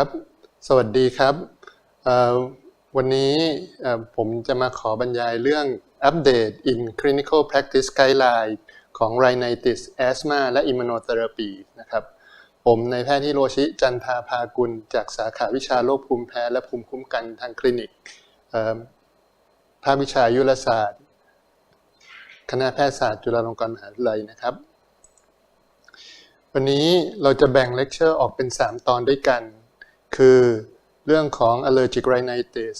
ครับ สวัสดีครับ วันนี้ผมจะมาขอบรรยายเรื่องอัปเดต in clinical practice guideline ของ rhinitis asthma และ immunotherapy นะครับ ผมในแพทย์ฮิโรชิจันทาภากุล จากสาขาวิชาโรคภูมิแพ้และภูมิคุ้มกันทางคลินิกภาควิชายุรศาสตร์ คณะแพทยศาสตร์จุฬาลงกรณ์มหาวิทยาลัยนะครับ วันนี้เราจะแบ่งเลคเชอร์ออกเป็น 3 ตอนด้วยกัน คือเรื่องของ allergic rhinitis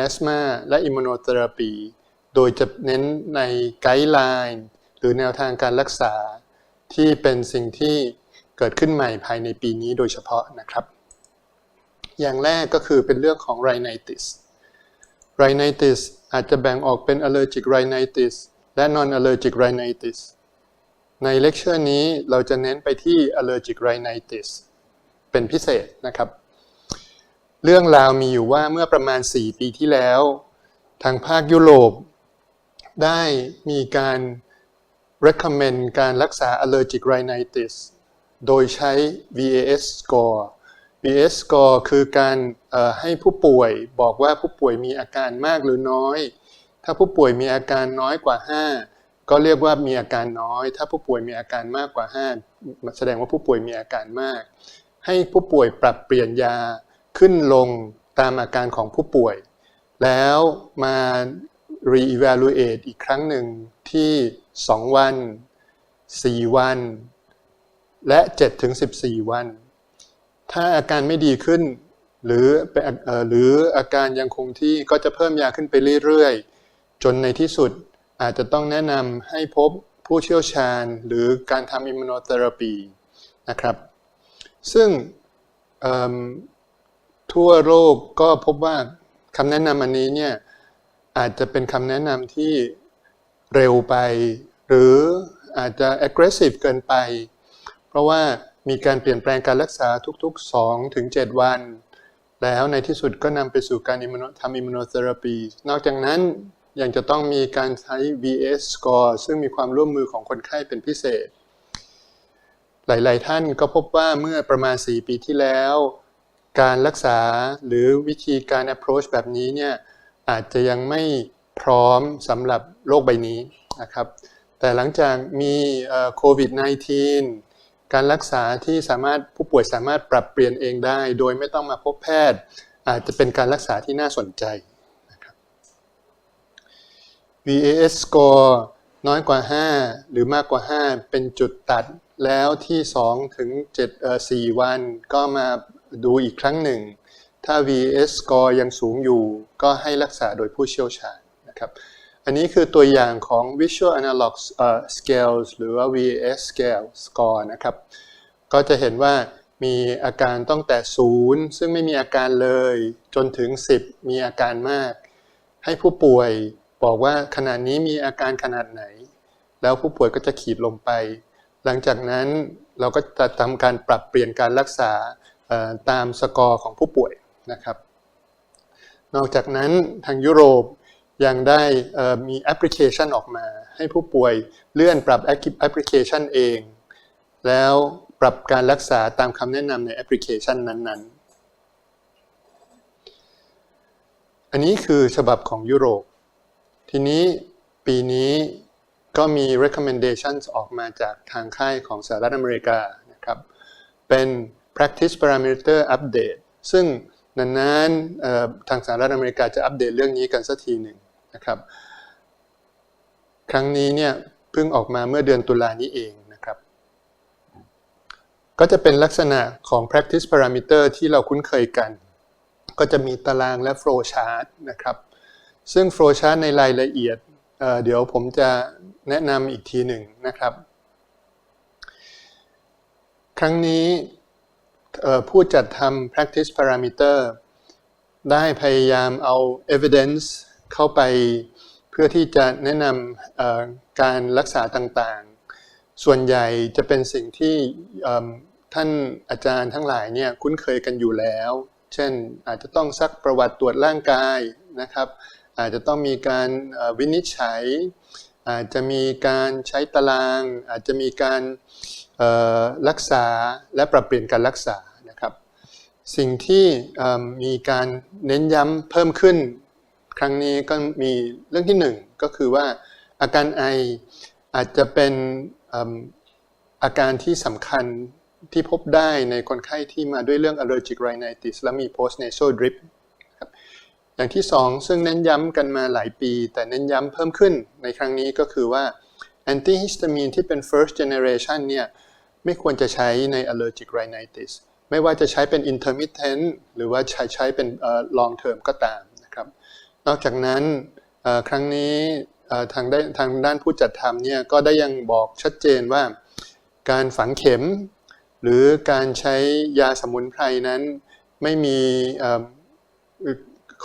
asthma และ immunotherapy โดยจะเน้นในไกด์ไลน์หรือแนวทางการรักษา ที่เป็นสิ่งที่เกิดขึ้นใหม่ภายในปีนี้โดยเฉพาะนะครับ อย่างแรกก็คือเป็นเรื่องของ rhinitis rhinitis อาจจะแบ่งออกเป็น allergic rhinitis และ non allergic rhinitis ในเลคเชอร์นี้เราจะเน้นไปที่ allergic rhinitis เป็นพิเศษนะครับ เรื่องราวมีอยู่ว่าเมื่อประมาณ 4 ปีที่แล้ว ทางภาคยุโรป ได้มีการ recommend การรักษา allergic rhinitis โดยใช้ VAS score VAS score คือการให้ผู้ป่วยบอกว่าผู้ป่วยมีอาการมากหรือน้อย ถ้าผู้ป่วยมีอาการน้อยกว่า 5 ก็เรียกว่ามีอาการน้อย ถ้าผู้ป่วยมีอาการมากกว่า 5 แสดงว่าผู้ป่วยมีอาการมาก ให้ผู้ป่วยปรับเปลี่ยนยา ขึ้นลงตามอาการของผู้ป่วย แล้วมา re-evaluate อีกครั้งหนึ่งที่ 2 วัน 4 วัน และ7-14 วัน ถ้าอาการไม่ดีขึ้น หรือหรืออาการยังคงที่ก็จะเพิ่มยาขึ้นไปเรื่อยๆ จนในที่สุดอาจจะต้องแนะนำให้พบผู้เชี่ยวชาญหรือการทำอิมมูโนเทอราปีนะครับ ซึ่ง ทั่วโลกก็พบว่าคำแนะนำอันนี้เนี่ยอาจจะเป็นคำแนะนำที่เร็วไป หรืออาจจะ aggressive เกินไป เพราะว่ามีการเปลี่ยนแปลงการรักษาทุกๆ2ถึง7วัน แล้วในที่สุดก็นำไปสู่การทำอิมมูโนเทอราปีนอกจากนั้นยังจะต้องมีการใช้ VS score ซึ่งมีความร่วมมือของคนไข้เป็นพิเศษ หลาย ๆ ท่านก็พบว่าเมื่อประมาณ 4 ปีที่แล้ว การรักษาหรือวิธีการ approach แบบนี้เนี่ยอาจจะยังไม่พร้อมสำหรับโรคใบนี้นะครับ แต่หลังจากมีโควิด -19 การรักษาที่สามารถผู้ป่วยสามารถปรับเปลี่ยนเองได้ โดยไม่ต้องมาพบแพทย์ อาจจะเป็นการรักษาที่น่าสนใจนะครับ VAS score น้อยกว่า 5 หรือมากกว่า 5 เป็นจุดตัดแล้วที่ 2 ถึง7เอ่อ4วันก็มา ดูอีกครั้งหนึ่ง ถ้า VS score ยังสูงอยู่ ก็ให้รักษาโดยผู้เชี่ยวชาญนะครับอันนี้คือตัวอย่างของ Visual Analog Scales หรือว่า VAS scale score นะครับ ก็จะเห็นว่ามีอาการตั้งแต่ 0 ซึ่งไม่มีอาการเลยจนถึง 10 มีอาการมาก ให้ผู้ป่วยบอกว่าขณะนี้มีอาการขนาดไหน แล้วผู้ป่วยก็จะขีดลงไป หลังจากนั้นเราก็จะทำการปรับเปลี่ยนการรักษา ตามสกอร์ของผู้ป่วยนะครับ นอกจากนั้นทางยุโรปยังได้มีแอปพลิเคชันออกมา ให้ผู้ป่วยเลื่อนปรับแอปพลิเคชันเอง แล้วปรับการรักษาตามคำแนะนำในแอปพลิเคชันนั้นๆ อันนี้คือฉบับของยุโรป ทีนี้ปีนี้ก็มี recommendations ออกมาจากทางค่ายของสหรัฐอเมริกานะครับ เป็น practice parameter update ซึ่งนานๆทางสหรัฐอเมริกาจะอัปเดตเรื่องนี้กันสักทีหนึ่งนะครับครั้งนี้เนี่ยเพิ่งออกมาเมื่อเดือนตุลานี้เองนะครับ ก็จะเป็นลักษณะของ practice parameter ที่เราคุ้นเคยกัน ก็จะมีตารางและ flow chart นะครับ ซึ่ง flow chart ในรายละเอียดเเดี๋ยวผมจะแนะนำอีกทีหนึ่งนะครับ ครั้งนี้ ผู้จัดทำ practice parameter ได้พยายามเอา evidence เข้าไป เพื่อที่จะแนะนำการรักษาต่างๆ ส่วนใหญ่จะเป็นสิ่งที่ท่านอาจารย์ทั้งหลายเนี่ยคุ้นเคยกันอยู่แล้ว เช่นอาจจะต้องซักประวัติตรวจร่างกายนะครับ อาจจะต้องมีการวินิจฉัย อาจจะมีการใช้ตาราง อาจจะมีการรักษาและปรับเปลี่ยนการรักษา สิ่งที่มีการเน้นย้ำเพิ่มขึ้น ครั้งนี้ก็มีเรื่องที่หนึ่งก็คือว่าอาการไออาจจะเป็นอาการที่สำคัญที่พบได้ในคนไข้ที่มาด้วยเรื่อง allergic rhinitis และมี postnasal drip อย่างที่สองซึ่งเน้นย้ำกันมาหลายปี แต่เน้นย้ำเพิ่มขึ้นในครั้งนี้ก็คือว่า antihistamine ที่เป็น first generation เนี่ยไม่ควรจะใช้ใน allergic rhinitis ไม่ว่าจะใช้เป็น intermittent หรือว่าใช้ใช้เป็นเอ่อ long term ก็ตามนะครับ นอกจากนั้นครั้งนี้ทางได้ทางด้านผู้จัดทำเนี่ยก็ได้ยังบอกชัดเจนว่า การฝังเข็ม หรือการใช้ยาสมุนไพรนั้นไม่มี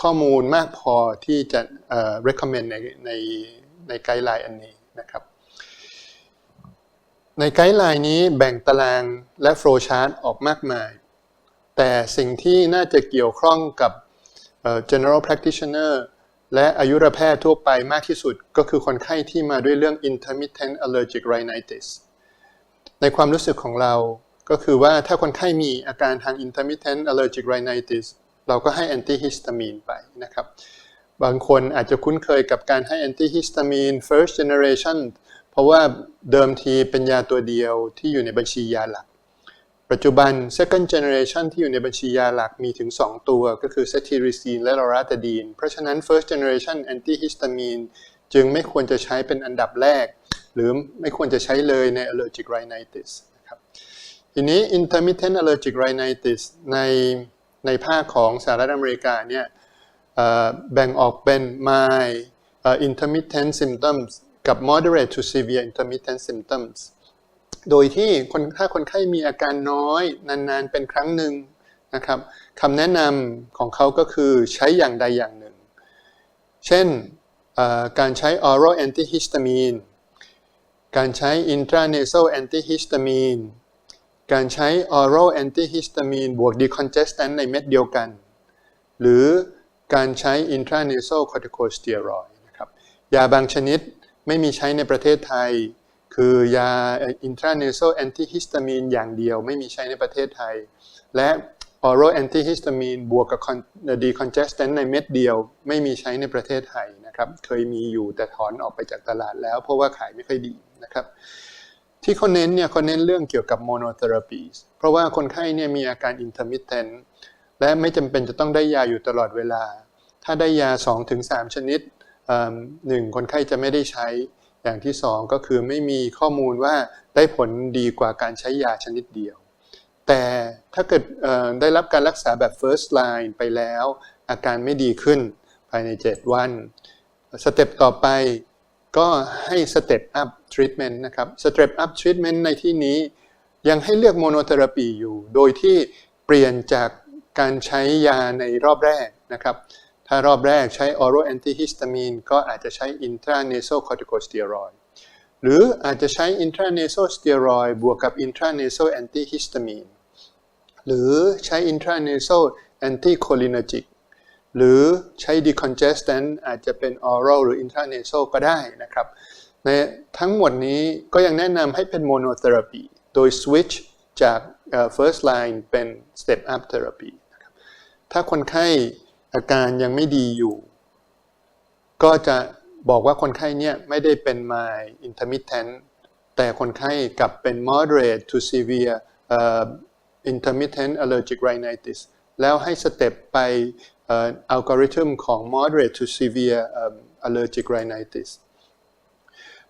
ข้อมูลมากพอที่จะ recommend ในในในไกด์ไลน์อันนี้นะครับ ในไกด์ไลน์นี้แบ่งตารางและโฟล์ชาร์ตออกมากมาย แต่สิ่งที่น่าจะเกี่ยวข้องกับ general practitioner และอายุรแพทย์ทั่วไปมากที่สุดก็คือคนไข้ที่มาด้วยเรื่อง intermittent allergic rhinitis ในความรู้สึกของเราก็คือว่าถ้าคนไข้มีอาการทาง intermittent allergic rhinitis เราก็ให้ antihistamine ไปนะครับ บางคนอาจจะคุ้นเคยกับการให้ antihistamine first generation เพราะว่าเดิมทีเป็นยาตัวเดียวที่อยู่ในบัญชียาหลัก ปัจจุบัน second generation ที่อยู่ในบัญชียาหลักมีถึง 2 ตัวก็คือ cetirizine และ loratadine เพราะฉะนั้น first generation antihistamine จึงไม่ควรจะใช้เป็นอันดับแรก หรือไม่ควรจะใช้เลยใน allergic rhinitis นะครับทีนี้ intermittent allergic rhinitis ในในภาคของสหรัฐอเมริกาเนี่ยแบ่งออกเป็น mild intermittent symptoms กับ moderate to severe intermittent symptoms โดยที่คนถ้าคนไข้มีอาการน้อย นานๆ เป็นครั้งหนึ่งนะครับคำแนะนำของเขาก็คือใช้อย่างใดอย่างหนึ่ง เช่นการใช้ oral antihistamine การใช้ intranasal antihistamine การใช้ oral antihistamine บวก decongestant ในเม็ดเดียวกัน หรือการใช้ intranasal corticosteroid นะครับยาบางชนิด ไม่มีใช้ในประเทศไทย คือยา intranasal antihistamine อย่างเดียว ไม่มีใช้ในประเทศไทย และ oral antihistamine บวกกับ con- decongestant ในเม็ดเดียว ไม่มีใช้ในประเทศไทยนะครับ เคยมีอยู่แต่ถอนออกไปจากตลาดแล้วเพราะว่าขายไม่ค่อยดีนะครับที่เขาเน้นเนี่ยเขาเน้นเรื่องเกี่ยวกับ monotherapy เพราะว่าคนไข้เนี่ยมีอาการ intermittent และไม่จำเป็นจะต้องได้ยาอยู่ตลอดเวลา ถ้าได้ยา 2-3 ชนิด หนึ่งคนไข้จะไม่ได้ใช้อย่างที่สองก็คือไม่มีข้อมูลว่าได้ผลดีกว่าการใช้ยาชนิดเดียว แต่ถ้าเกิดได้รับการรักษาแบบ first line ไปแล้ว อาการไม่ดีขึ้นภายใน 7 วันสเต็ปต่อไปก็ให้ step up treatment นะครับ step up treatment ในที่นี้ยังให้เลือก monotherapy อยู่ โดยที่เปลี่ยนจากการใช้ยาในรอบแรกนะครับ ถ้ารอบแรกใช้ oral antihistamine ก็อาจจะใช้ intranasal corticosteroid หรืออาจจะใช้ intranasal steroid บวกกับ intranasal antihistamine หรือใช้ intranasal anticholinergic หรือใช้ decongestant อาจจะเป็น oral หรือ intranasal ก็ได้นะครับ ในทั้งหมดนี้ก็ยังแนะนำให้เป็น monotherapy โดย switch จากเอ่อ first line เป็น step up therapy นะครับถ้าคนไข้ อาการยังไม่ดีอยู่ ก็จะบอกว่าคนไข้เนี่ยไม่ได้เป็น mild intermittent แต่คนไข้กลับเป็น moderate to severe เอ่อ intermittent allergic rhinitis แล้วให้สเต็ปไปอัลกอริทึมของ moderate to severe เอิ่ม allergic rhinitis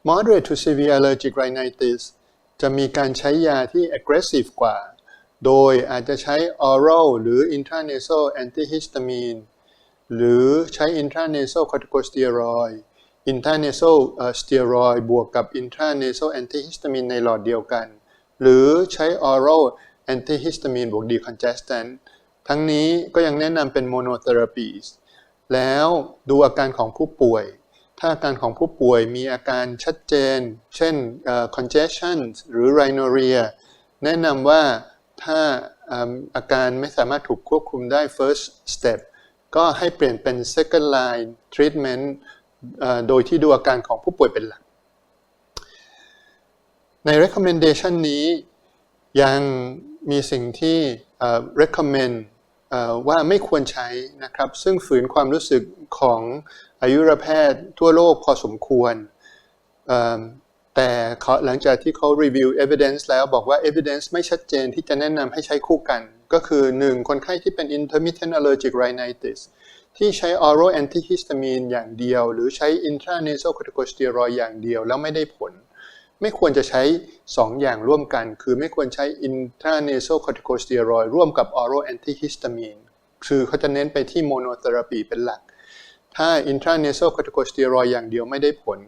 moderate to severe allergic rhinitis จะมีการใช้ยาที่ aggressive กว่า โดยอาจจะใช้ oral หรือ intranasal antihistamine หรือใช้ intranasal corticosteroid intranasal เอ่อ steroid บวกกับ intranasal antihistamine ในหลอดเดียวกัน หรือใช้ oral antihistamine บวก decongestant ทั้งนี้ก็ยังแนะนำเป็น monotherapies แล้วดูอาการของผู้ป่วย ถ้าอาการของผู้ป่วยมีอาการชัดเจน เช่นเอ่อ congestion หรือ rhinorrhea แนะนำว่าถ้าอืมอาการไม่สามารถถูกควบคุมได้ first step ก็ให้เปลี่ยนเป็น second line treatment โดยที่ดูอาการของผู้ป่วยเป็นหลัก ใน recommendation นี้ยังมีสิ่งที่ recommend ว่าไม่ควรใช้นะครับ ซึ่งฝืนความรู้สึกของอายุรแพทย์ทั่วโลกพอสมควร แต่หลังจากที่เขารีวิว evidence แล้วบอกว่า evidence ไม่ชัดเจนที่จะแนะนำให้ใช้คู่กัน ก็คือ 1. คนไข้ที่เป็น intermittent allergic rhinitis ที่ใช้ oral antihistamine อย่างเดียว หรือใช้ intranasal corticosteroid อย่างเดียวแล้วไม่ได้ผล ไม่ควรจะใช้ 2 อย่างร่วมกัน คือไม่ควรใช้ intranasal corticosteroid ร่วมกับ oral antihistamine คือเขาจะเน้นไปที่ monotherapy เป็นหลัก ถ้า intranasal corticosteroid อย่างเดียวไม่ได้ผล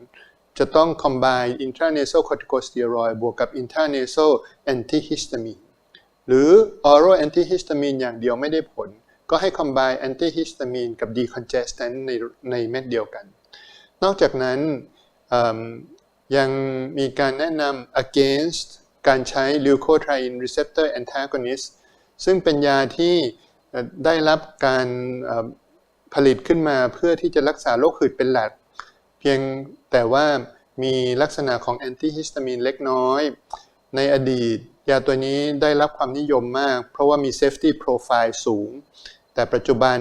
จะต้อง combine intranasal corticosteroid บวกกับ intranasal antihistamine หรือ oral antihistamine อย่างเดียวไม่ได้ผล ก็ให้ combine antihistamine กับ decongestant ในในเม็ดเดียวกัน นอกจากนั้นยังมีการแนะนำ against การใช้ leukotriene receptor antagonist ซึ่งเป็นยาที่ได้รับการผลิตขึ้นมาเพื่อที่จะรักษาโรคหืดเป็นหลัก เพียงแต่ว่ามีลักษณะของแอนติฮิสตามีนเล็กน้อย ในอดีต ยาตัวนี้ได้รับความนิยมมาก เพราะว่ามี safety profile สูง แต่ปัจจุบัน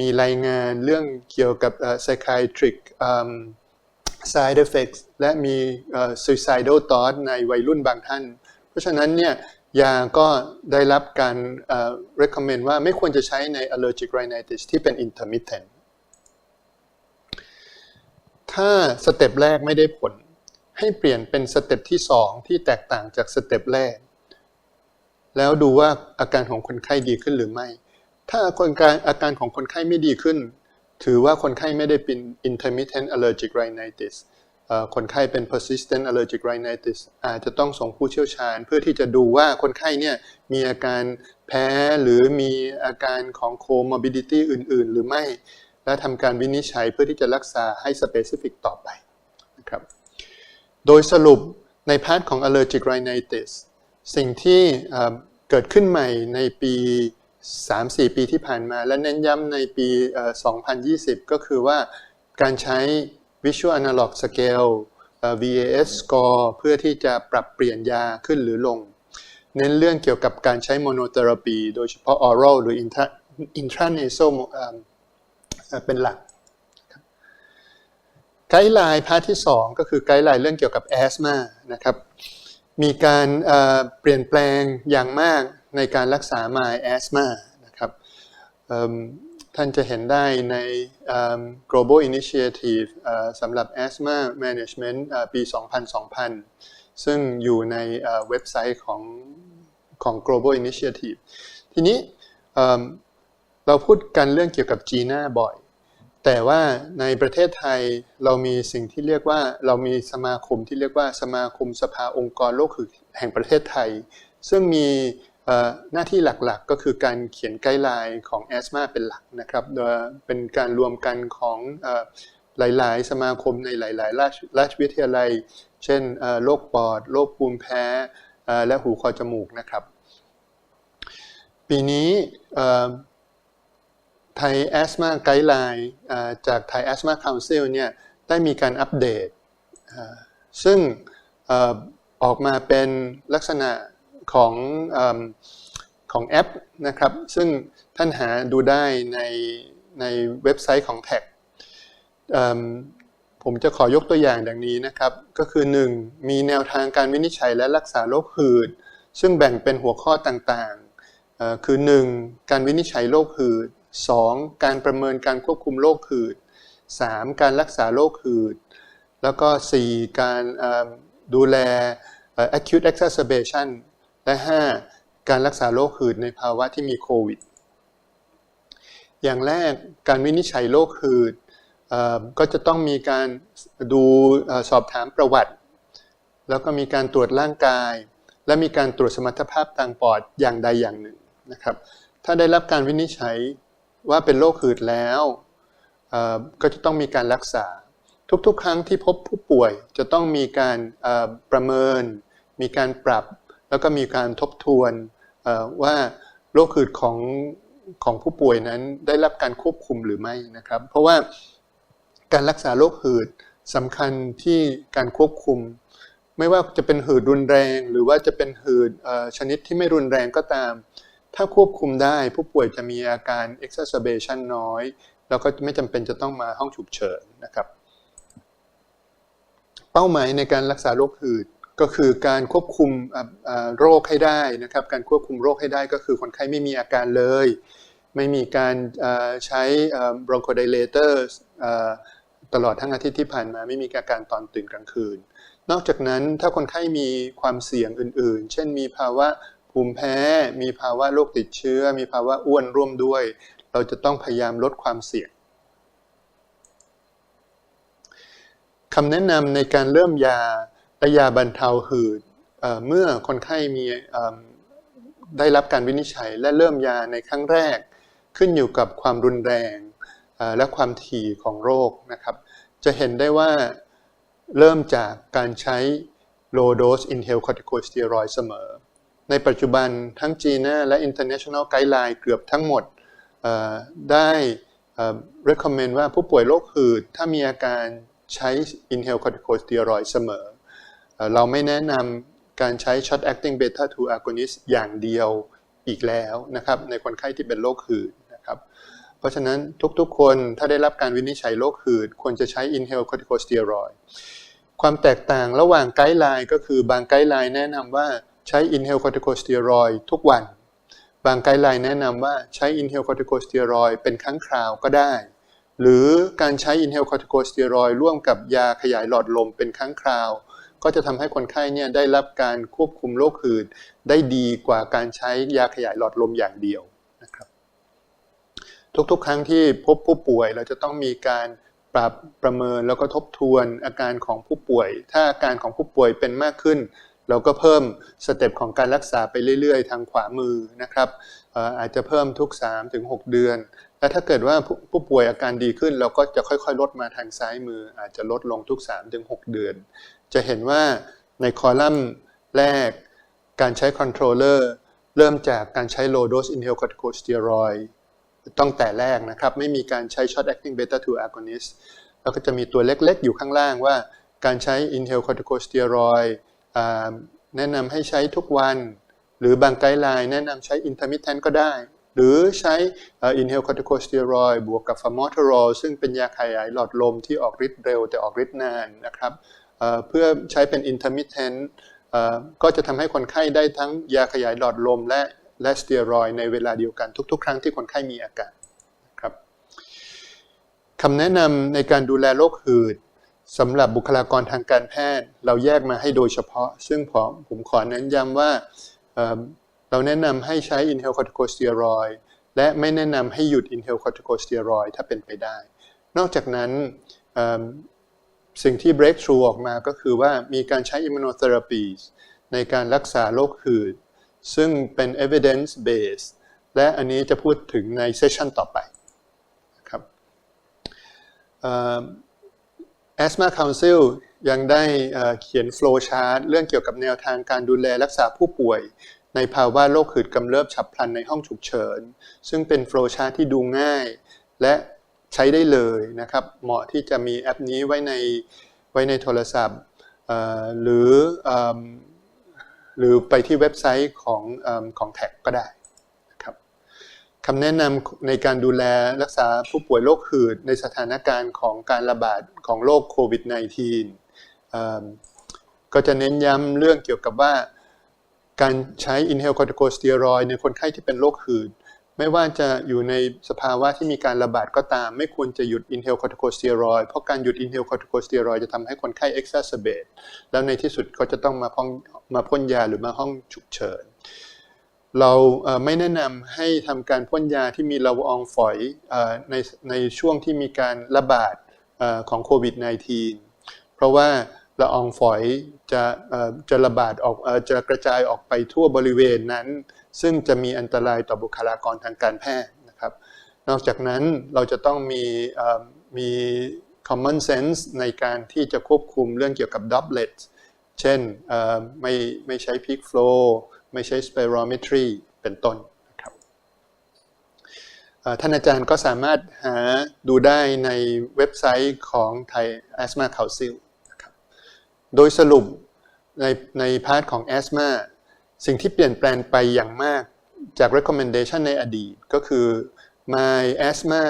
มีรายงานเรื่องเกี่ยวกับ psychiatric side effects และมี suicidal thought ในวัยรุ่นบางท่าน เพราะฉะนั้นเนี่ยยาก็ได้รับการ recommend ว่าไม่ควรจะใช้ใน allergic rhinitis ที่เป็น intermittent ถ้าสเต็ปแรกไม่ได้ผล ให้เปลี่ยนเป็นสเต็ปที่ 2 ที่แตกต่างจากสเต็ปแรก แล้วดูว่าอาการของคนไข้ดีขึ้นหรือไม่ ถ้าคนการอาการของคนไข้ไม่ดีขึ้น ถือว่าคนไข้ไม่ได้เป็น intermittent allergic rhinitis คนไข้เป็น persistent allergic rhinitis อาจจะต้องส่งผู้เชี่ยวชาญ เพื่อที่จะดูว่าคนไข้เนี่ยมีอาการแพ้หรือมีอาการของ comorbidity อื่น ๆ หรือไม่ และทำการวินิจฉัยเพื่อที่จะรักษาให้ specific ต่อไปนะครับ โดยสรุปในพาร์ทของ allergic rhinitis สิ่งที่เกิดขึ้นใหม่ในปี 3-4 ปีที่ผ่านมา และเน้นย้ำในปีเอ่อ2020 ก็คือว่าการใช้ visual analog scale เอ่อ VAS score เพื่อที่จะปรับเปลี่ยนยาขึ้นหรือลง เน้นเรื่องเกี่ยวกับการใช้ monotherapy โดยเฉพาะ oral หรือ intra- intranasal เอ่อเอ่อเป็นหลักไกด์ไลน์พาร์ทที่ 2 ก็คือไกด์ไลน์เรื่องเกี่ยวกับแอสมานะครับ มีการเปลี่ยนแปลงอย่างมากในการรักษา my asthma นะครับท่านจะเห็นได้ใน global initiative สำหรับ asthma management เอ่อปี2000 ซึ่งอยู่ในเว็บไซต์ของของ global initiative ทีนี้เอิ่มเราพูดกันเรื่องเกี่ยวกับ GINA บ่อย แต่ว่าในประเทศไทยเรามีสิ่งที่เรียกว่าเรามีสมาคมที่เรียกว่าสมาคมสภาองค์กรโรคหืดแห่งประเทศไทย ซึ่งมีหน้าที่หลักๆก็คือการเขียนไกด์ไลน์ของแอสมาเป็นหลักนะครับโดยเป็นการรวมกันของอหลายๆ สมาคมในหลายๆราชราชวิทยาลัย เช่นโรคปอดโรคภูมิแพ้และหูคอจมูกนะครับ ปีนี้ ไทยแอสมาไกด์ไลน์จากไทยแอสมาคาวซิลเนี่ยได้มีการอัปเดต ซึ่งออกมาเป็นลักษณะของอของแอปนะครับ ซึ่งท่านหาดูได้ในในเว็บไซต์ของ t ท็กผมจะขอยกตัวอย่างดังนี้นะครับ ก็คือ 1. มีแนวทางการวินิจฉัยและรักษาโรคหืด ซึ่งแบ่งเป็นหัวข้อต่างๆ คือ 1. การวินิจฉัยโรคหืด 2. การประเมินการควบคุมโรคหืด 3. การรักษาโรคหืด แล้วก็ 4. การดูแล acute exacerbation และ 5. การรักษาโรคหืดในภาวะที่มีโควิด อย่างแรกการวินิจฉัยโรคหืดก็จะต้องมีการดูสอบถามประวัติ แล้วก็มีการตรวจร่างกาย และมีการตรวจสมรรถภาพทางปอดอย่างใดอย่างหนึ่งนะครับ ถ้าได้รับการวินิจฉัย ว่าเป็นโรคหืดแล้วก็จะต้องมีการรักษา ทุกๆ ครั้งที่พบผู้ป่วยจะต้องมีการประเมิน มีการปรับ แล้วก็มีการทบทวนว่าโรคหืดของของผู้ป่วยนั้นได้รับการควบคุมหรือไม่นะครับ เพราะว่าการรักษาโรคหืดสำคัญที่การควบคุม ไม่ว่าจะเป็นหืดรุนแรง หรือว่าจะเป็นหืดชนิดที่ไม่รุนแรงก็ตาม ถ้าควบคุมได้ผู้ป่วยจะมีอาการ exacerbation น้อย แล้วก็ไม่จำเป็นจะต้องมาห้องฉุกเฉินนะครับ เป้าหมายในการรักษาโรคหืดก็คือการควบคุมโรคให้ได้นะครับ การควบคุมโรคให้ได้ก็คือคนไข้ไม่มีอาการเลย ไม่มีการใช้ bronchodilator อ่าตลอดทั้งอาทิตย์ที่ผ่านมาไม่มีอาการตอนตื่นกลางคืน นอกจากนั้นถ้าคนไข้มีความเสี่ยงอื่น ๆ เช่นมีภาวะ ภูมิแพ้ มีภาวะโรคติดเชื้อ มีภาวะอ้วนร่วมด้วย เราจะต้องพยายามลดความเสี่ยงคำแนะนำในการเริ่มยาและยาบรรเทาหืดเอ่อเมื่อคนไข้มีได้รับการวินิจฉัยและเริ่มยาในครั้งแรก ขึ้นอยู่กับความรุนแรงและความถี่ของโรคนะครับ จะเห็นได้ว่าเริ่มจากการใช้ low dose inhaled corticosteroid เสมอ ในปัจจุบันทั้ง GINA และ International Guideline เกือบทั้งหมดได้ recommend ว่าผู้ป่วยโรคหืด ถ้ามีอาการใช้ inhaled corticosteroid เสมอเอเราไม่แนะนำการใช้ short acting beta 2 agonist อย่างเดียวอีกแล้วนะครับในคนไข้ที่เป็นโรคหืดนะครับเพราะฉะนั้นทุกๆคนถ้าได้รับการวินิจฉัยโรคหืด ควรจะใช้ inhaled corticosteroid ความแตกต่างระหว่างไกด์ไลน์ก็คือบางไกด์ไลน์แนะนำว่า ใช้ inhaled corticosteroid ทุกวัน บางไกด์ไลน์แนะนำว่าใช้ inhaled corticosteroid เป็นครั้งคราวก็ได้ หรือการใช้ inhaled corticosteroid ร่วมกับยาขยายหลอดลมเป็นครั้งคราว ก็จะทำให้คนไข้เนี่ยได้รับการควบคุมโรคหืดได้ดีกว่าการใช้ยาขยายหลอดลมอย่างเดียวนะครับ ทุกๆ ครั้งที่พบผู้ป่วยเราจะต้องมีการปรับประเมินแล้วก็ทบทวนอาการของผู้ป่วย ถ้าอาการของผู้ป่วยเป็นมากขึ้น เราก็เพิ่มสเต็ปของการรักษาไปเรื่อยๆ ทางขวามือนะครับอาจจะเพิ่มทุก 3-6 เดือน และถ้าเกิดว่าผู้ป่วยอาการดีขึ้น เราก็จะค่อยๆ ลดมาทางซ้ายมือ อาจจะลดลงทุก 3-6 เดือน จะเห็นว่าในคอลัมน์แรกการใช้คอนโทรลเลอร์เริ่มจากการใช้ low dose inhaled corticosteroid ตั้งแต่แรกนะครับ ไม่มีการใช้ short acting beta 2 agonist แล้วก็จะมีตัวเล็กๆ อยู่ข้างล่างว่า การใช้ inhaled corticosteroid อ่า แนะนำให้ใช้ทุกวัน หรือบางไกด์ไลน์แนะนำใช้ intermittent ก็ได้ หรือใช้อ่อ inhaled corticosteroid บวกกับ formoterol ซึ่งเป็นยาขยายหลอดลมที่ออกฤทธิ์เร็วแต่ออกฤทธิ์นานนะครับเพื่อใช้เป็น intermittent เอ่อก็จะทำให้คนไข้ได้ทั้งยาขยายหลอดลมและและสเตียรอยในเวลาเดียวกันทุก ๆ ครั้งที่คนไข้มีอาการครับคำแนะนำในการดูแลโรคหืด สำหรับบุคลากรทางการแพทย์ เราแยกมาให้โดยเฉพาะ ซึ่งผมผมขอเน้นย้ำว่าเเราแนะนำให้ใช้ inhaled corticosteroid และไม่แนะนำให้หยุด inhaled corticosteroid ถ้าเป็นไปได้ นอกจากนั้นสิ่งที่ breakthrough ออกมาก็คือว่ามีการใช้ immunotherapy ในการรักษาโรคหืด ซึ่งเป็น evidence based และอันนี้จะพูดถึงในเซสชันต่อไปนะครับ Asthma Council ยังได้เขียน flow chart เรื่องเกี่ยวกับแนวทางการดูแลรักษาผู้ป่วย ในภาวะโรคหืดกำเริบฉับพลันในห้องฉุกเฉิน ซึ่งเป็น flow chart ที่ดูง่าย และใช้ได้เลยนะครับ เหมาะที่จะมีแอปนี้ไว้ในไว้ในโทรศัพท์หรืออหรือไปที่เว็บไซต์ของอของแท็กก็ได้ คำแนะนำในการดูแลรักษาผู้ป่วยโรคหืดในสถานการณ์ของการระบาดของโรคโควิด -19 ก็จะเน้นย้ำเรื่องเกี่ยวกับว่า การใช้ inhaled corticosteroid ในคนไข้ที่เป็นโรคหืด ไม่ว่าจะอยู่ในสภาวะที่มีการระบาดก็ตาม ไม่ควรจะหยุด inhaled corticosteroid เพราะการหยุด inhaled corticosteroid จะทำให้คนไข้ exacerbate แล้วในที่สุดก็จะต้องมาพ่องมาพ่นยาหรือมาห้องฉุกเฉิน เราไม่แนะนำให้ทำการพ่นยาที่มีละอองฝอยในในช่วงที่มีการระบาดของโควิด -19 เพราะว่าละอองฝอยจะจะระบาดออกจะกระจายออกไปทั่วบริเวณนั้น ซึ่งจะมีอันตรายต่อบุคลากรทางการแพทย์นะครับ นอกจากนั้นเราจะต้องมีมี common sense ในการที่จะควบคุมเรื่องเกี่ยวกับ droplet เช่นไม่ไม่ใช้ peak flow ไม่ใช้ spirometry เป็นต้นนะครับท่านอาจารย์ก็สามารถหาดูได้ในเว็บไซต์ของไทย Asthma Council นะครับโดยสรุปในในพาร์ทของ Asthma สิ่งที่เปลี่ยนแปลงไปอย่างมากจาก recommendation ในอดีตก็คือ my asthma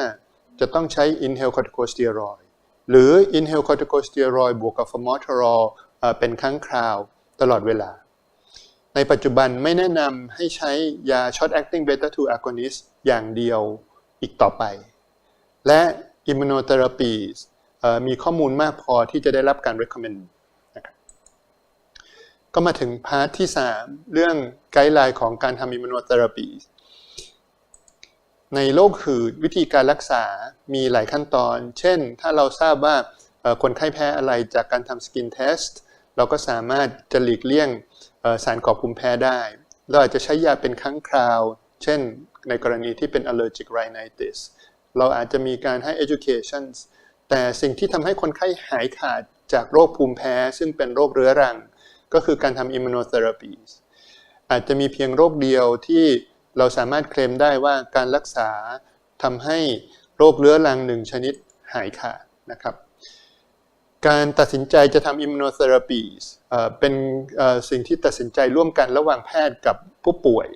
จะต้องใช้ inhaled corticosteroid หรือ inhaled corticosteroid บวกกับ formoterol เป็นครั้งคราวตลอดเวลา ในปัจจุบันไม่แนะนำให้ใช้ยา short acting beta 2 agonist อย่างเดียวอีกต่อไป และ immunotherapy เอ่อมีข้อมูลมากพอที่จะได้รับการ recommend นะครับก็มาถึงพาร์ทที่ 3 เรื่องไกด์ไลน์ของการทำ immunotherapy ในโรคหืดวิธีการรักษามีหลายขั้นตอน เช่น ถ้าเราทราบว่าคนไข้แพ้อะไรจากการทำสกินเทสเราก็สามารถจะหลีกเลี่ยง สารก่อภูมิแพ้ได้ เราอาจจะใช้ยาเป็นครั้งคราว เช่นในกรณีที่เป็น allergic rhinitis เราอาจจะมีการให้ education แต่สิ่งที่ทำให้คนไข้หายขาดจากโรคภูมิแพ้ ซึ่งเป็นโรคเรื้อรัง ก็คือการทำ immunotherapy อาจจะมีเพียงโรคเดียวที่เราสามารถเคลมได้ว่าการรักษาทำให้โรคเรื้อรังหนึ่งชนิดหายขาดนะครับ การตัดสินใจจะทำ immunotherapy เอ่อเป็นสิ่งที่ตัดสินใจร่วมกันระหว่างแพทย์กับผู้ป่วย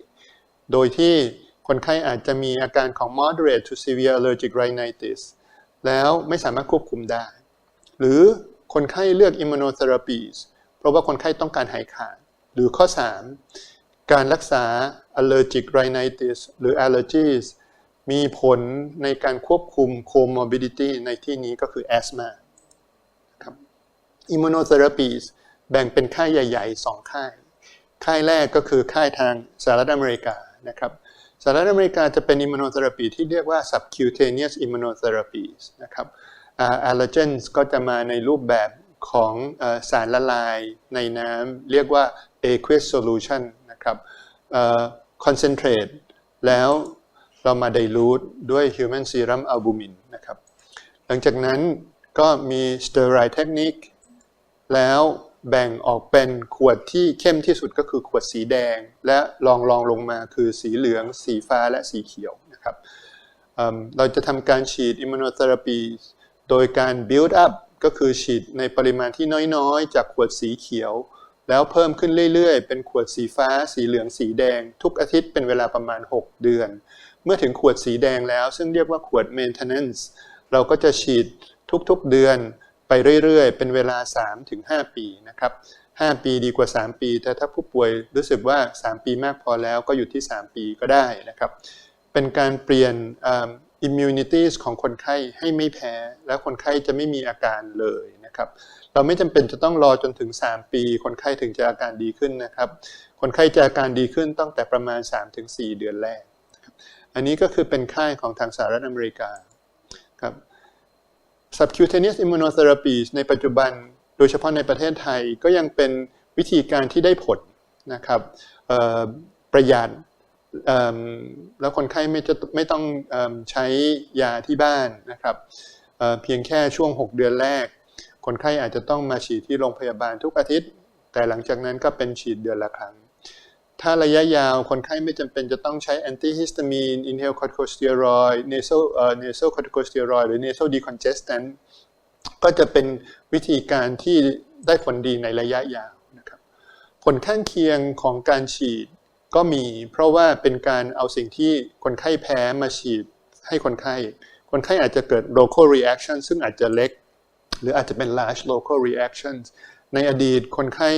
โดยที่คนไข้อาจจะมีอาการของ moderate to severe allergic rhinitis แล้วไม่สามารถควบคุมได้ หรือคนไข้เลือก immunotherapy เพราะว่าคนไข้ต้องการหายขาด หรือข้อ 3 การรักษา allergic rhinitis หรือ allergies มีผลในการควบคุม comorbidity ในที่นี้ก็คือ asthma immunotherapies แบ่งเป็นค่ายใหญ่ๆ 2 ค่าย ค่ายแรกก็คือค่ายทางสหรัฐอเมริกานะครับสหรัฐอเมริกาจะเป็น immunotherapy ที่เรียกว่า subcutaneous immunotherapies นะครับอ่า allergens ก็จะมาในรูปแบบของสารละลายในน้ำเรียกว่า aqueous solution นะครับ concentrate แล้วเรามา dilute ด้วย human serum albumin นะครับ หลังจากนั้นก็มี sterile technique แล้วแบ่งออกเป็นขวดที่เข้มที่สุดก็คือขวดสีแดง และรองรองลงมาคือสีเหลือง สีฟ้าและสีเขียวนะครับเเราจะทำการฉีด immunotherapy โดยการ build up ก็คือฉีดในปริมาณที่น้อยๆ จากขวดสีเขียว แล้วเพิ่มขึ้นเรื่อยๆ เป็นขวดสีฟ้า สีเหลืองสีแดง ทุกอาทิตย์เป็นเวลาประมาณ 6 เดือน เมื่อถึงขวดสีแดงแล้วซึ่งเรียกว่าขวด maintenance เราก็จะฉีดทุกๆเดือน เรื่อยๆ เป็นเวลา 3-5 ปีนะครับ 5 ปีดีกว่า 3 ปี แต่ถ้าผู้ป่วยรู้สึกว่า 3 ปีมากพอแล้วก็อยู่ที่ 3 ปีก็ได้นะครับ เป็นการเปลี่ยนอ่า immunities ของคนไข้ให้ไม่แพ้ และคนไข้จะไม่มีอาการเลยนะครับ เราไม่จำเป็นจะต้องรอจนถึง 3 ปี คนไข้ถึงจะอาการดีขึ้นนะครับ คนไข้จะอาการดีขึ้นตั้งแต่ประมาณ 3-4 เดือนแรก อันนี้ก็คือเป็นค่ายของทางสหรัฐอเมริกาครับ subcutaneous immunotherapy ในปัจจุบันโดยเฉพาะในประเทศไทยก็ยังเป็นวิธีการที่ได้ผลนะครับประหยัดแล้วคนไข้ไม่จะไม่ต้องอใช้ยาที่บ้านนะครับเเพียงแค่ช่วง 6 เดือนแรก คนไข้อาจจะต้องมาฉีดที่โรงพยาบาลทุกอาทิตย์ แต่หลังจากนั้นก็เป็นฉีดเดือนละครั้ง ถ้าระยะยาวคนไข้ไม่จำเป็นจะต้องใช้ antihistamine inhaled corticosteroid nasal เอ่อ nasal corticosteroid หรือ nasal decongestant ก็จะเป็นวิธีการที่ได้ผลดีในระยะยาวนะครับผลข้างเคียงของการฉีดก็มี เพราะว่าเป็นการเอาสิ่งที่คนไข้แพ้มาฉีดให้คนไข้ คนไข้อาจจะเกิด local reaction ซึ่งอาจจะเล็ก หรืออาจจะเป็น large local reactions ในอดีตคนไข้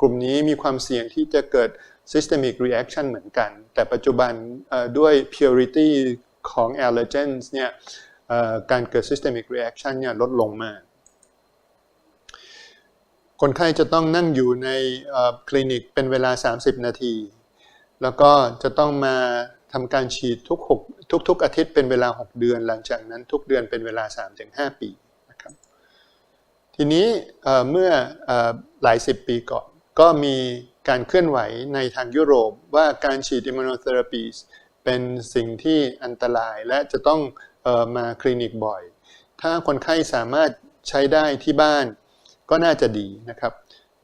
กลุ่มนี้มีความเสี่ยงที่จะเกิด systemic reaction เหมือนกัน แต่ปัจจุบันด้วย purity ของ allergens เนี่ยการเกิด systemic reaction เนี่ยลดลงมาก คนไข้จะต้องนั่งอยู่ในคลินิกเป็นเวลา 30 นาที แล้วก็จะต้องมาทำการฉีดทุก6ทุกๆ อาทิตย์เป็นเวลา 6 เดือน หลังจากนั้นทุกเดือนเป็นเวลา 3-5 ปีนะครับ ทีนี้เมื่ออหลายสิบปีก่อน ก็มีการเคลื่อนไหวในทางยุโรปว่าการฉีด immunotherapies เป็นสิ่งที่อันตรายและจะต้องออมาคลินิกบ่อย ถ้าคนไข้สามารถใช้ได้ที่บ้านก็น่าจะดีนะครับ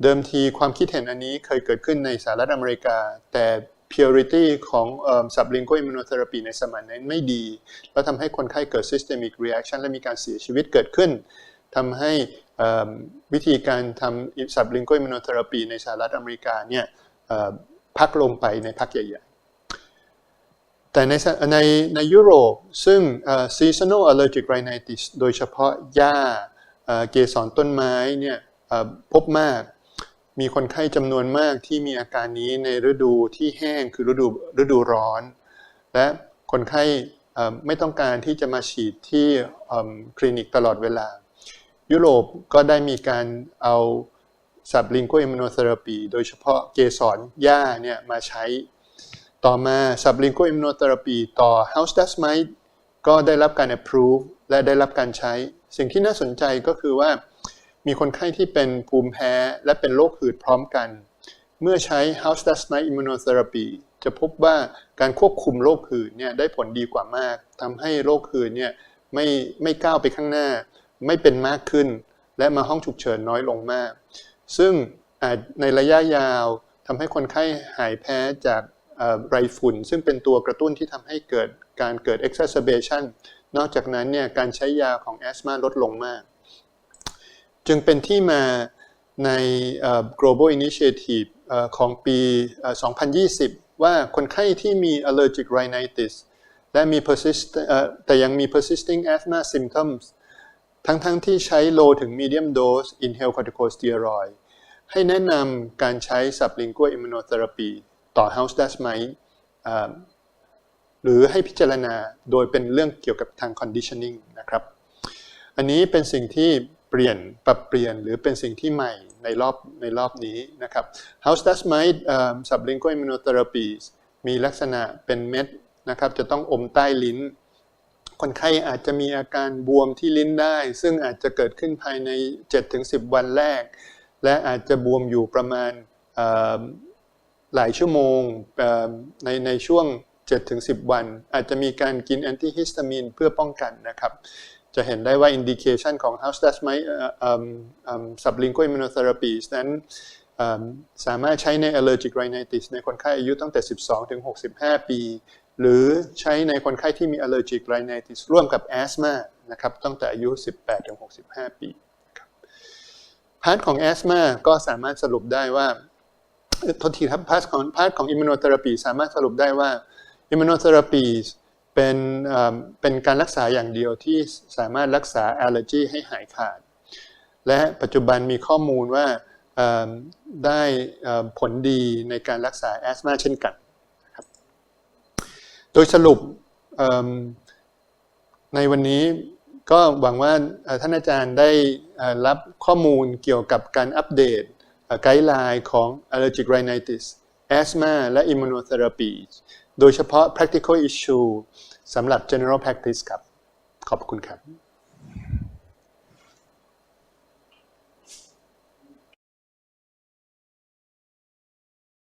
เดิมทีความคิดเห็นอันนี้เคยเกิดขึ้นในสหรัฐอเมริกา แต่ purity ของเอ่อ sublingual immunotherapy ในสมัยนั้นไม่ดี แล้วทำให้คนไข้เกิด systemic reaction และมีการเสียชีวิตเกิดขึ้น ทำให้วิธีการทำ sublingual immunotherapy ในสหรัฐอเมริกาเนี่ยพักลงไปในพักใหญ่แต่ในในในยุโรปซึ่ง seasonal allergic rhinitis โดยเฉพาะหญ้าเกสรต้นไม้เนี่ยพบมากมีคนไข้จำนวนมากที่มีอาการนี้ในฤดูที่แห้งคือฤดูฤดูร้อน และคนไข้ไม่ต้องการที่จะมาฉีดที่คลินิกตลอดเวลา ยุโรปก็ได้มีการเอาสับลิงโกอิมมูโนเทอราปี โดยเฉพาะเกสรหญ้าเนี่ยมาใช้ ต่อมาสับลิงโกอิมมูโนเทอราปีต่อ House Dust Mite ก็ได้รับการ approve และได้รับการใช้ สิ่งที่น่าสนใจก็คือว่ามีคนไข้ที่เป็นภูมิแพ้และเป็นโรคหืดพร้อมกัน เมื่อใช้ House Dust Mite Immunotherapy จะพบว่าการควบคุมโรคหืดเนี่ยได้ผลดีกว่ามากทำให้โรคหืดเนี่ยไม่ไม่ก้าวไปข้างหน้า ไม่เป็นมากขึ้น และมาห้องฉุกเฉินน้อยลงมาก ซึ่งในระยะยาวทำให้คนไข้หายแพ้จากไรฝุ่น ซึ่งเป็นตัวกระตุ้นที่ทำให้เกิดการเกิด exacerbation นอกจากนั้นเนี่ยการใช้ยาของแอสมาลดลงมาก จึงเป็นที่มาใน global initiative เอ่อของปีเอ่อ2020 ว่าคนไข้ที่มี allergic rhinitis และมี persist แต่ยังมี persisting asthma symptoms ทั้งๆทที่ใช้ low ถึง medium dose inhaled corticosteroid ให้แนะนำการใช้ sublingual immunotherapy ต่อ house dust mite หรือให้พิจารณาโดยเป็นเรื่องเกี่ยวกับทาง conditioning นะครับ อันนี้เป็นสิ่งที่เปลี่ยนปรับเปลี่ยนหรือเป็นสิ่งที่ใหม่ในรอบในรอบนี้นะครับ House dust mite เอ่อ sublingual immunotherapy มีลักษณะเป็นเม็ดนะครับจะต้องอมใต้ลิ้น คนไข้อาจจะมีอาการบวมที่ลิ้นได้ ซึ่งอาจจะเกิดขึ้นภายใน 7-10 วันแรก และอาจจะบวมอยู่ประมาณหลายชั่วโมงในในช่วง 7-10 วัน อาจจะมีการกินแอนติฮิสตามีนเพื่อป้องกันนะครับ จะเห็นได้ว่าอินดิเคชันของ House dust mite เอ่อเอิ่มเอิ่ม sublingual immunotherapy นั้นสามารถใช้ใน allergic rhinitis ในคนไข้อายุตั้งแต่ 12 ถึง 65 ปี หรือใช้ในคนไข้ที่มี allergic rhinitis ร่วมกับ asthma นะครับตั้งแต่อายุ 18ถึง65 ปีพาร์ทของ asthma ก็สามารถสรุปได้ว่าเอ่อโทษทีครับพาร์ทของพาร์ทของ immunotherapy สามารถสรุปได้ว่า immunotherapy เป็นเป็นการรักษาอย่างเดียวที่สามารถรักษา allergy ให้หายขาด และปัจจุบันมีข้อมูลว่าได้ผลดีในการรักษาแอสมาเช่นกัน โดยสรุปในวันนี้ก็หวังว่าท่านอาจารย์ได้รับข้อมูลเกี่ยวกับการอัปเดตไกด์ไลน์ของ allergic rhinitis asthma และ immunotherapy โดยเฉพาะ practical issue สำหรับ general practice ครับ ขอบคุณครับ